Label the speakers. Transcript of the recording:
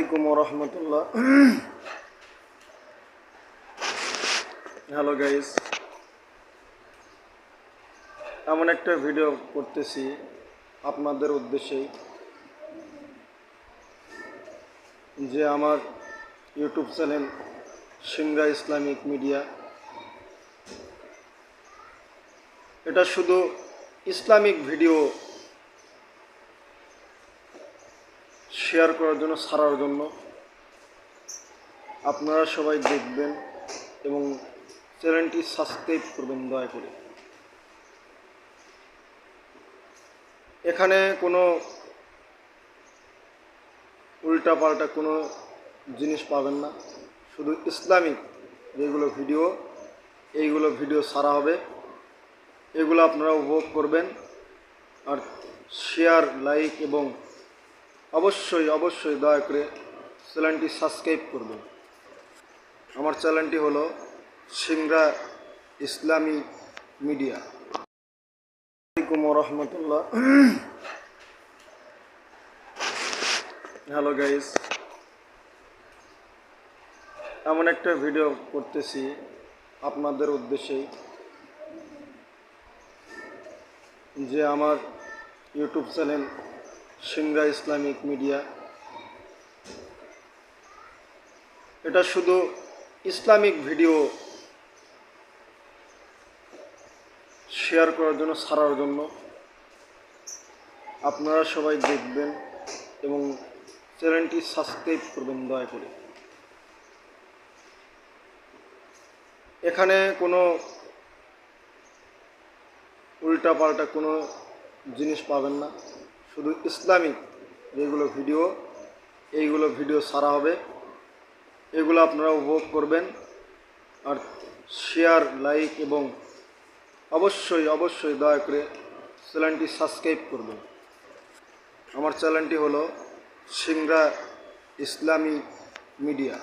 Speaker 1: আসসালামাইকুম রহমতুল্লাহ hello guys. এমন একটা ভিডিও করতেছি আপনাদের উদ্দেশ্যেই যে আমার YouTube channel Singra Islamic media. এটা শুধু ইসলামিক ভিডিও শেয়ার করার জন্য ছাড়ার জন্য আপনারা সবাই দেখবেন এবং চ্যানেলটি সাবস্ক্রাইব করবেন দয়া করে। এখানে কোনো উল্টাপাল্টা কোনো জিনিস পাবেন না। শুধু ইসলামিক যেগুলো ভিডিও, এইগুলো ভিডিও সারা হবে। এগুলো আপনারা উপভোগ করবেন আর শেয়ার লাইক এবং অবশ্যই অবশ্যই দয়া করে চ্যানেলটি সাবস্ক্রাইব করবেন। আমার চ্যানেলটি হলো সিংরা ইসলামী মিডিয়া। আসসালামাইকুম রহমতুল্লাহ হ্যালো গাইস। এমন একটা ভিডিও করতেছি আপনাদের উদ্দেশ্যেই যে আমার YouTube channel Singra Islamic media. এটা শুধু ইসলামিক ভিডিও শেয়ার করার জন্য, ছাড়ার জন্য। আপনারা সবাই দেখবেন এবং চ্যানেলটি সাবস্ক্রাইব করবেন দয়া করে। এখানে কোনো উল্টাপাল্টা কোনো জিনিস পাবেন না। শুধু ইসলামিক যেগুলো ভিডিও, এইগুলো ভিডিও ছাড়া হবে। এগুলো আপনারা উপভোগ করবেন আর শেয়ার লাইক এবং অবশ্যই অবশ্যই দয়া করে চ্যানেলটি সাবস্ক্রাইব করবেন। আমার চ্যানেলটি হলো সিংরা ইসলামী মিডিয়া।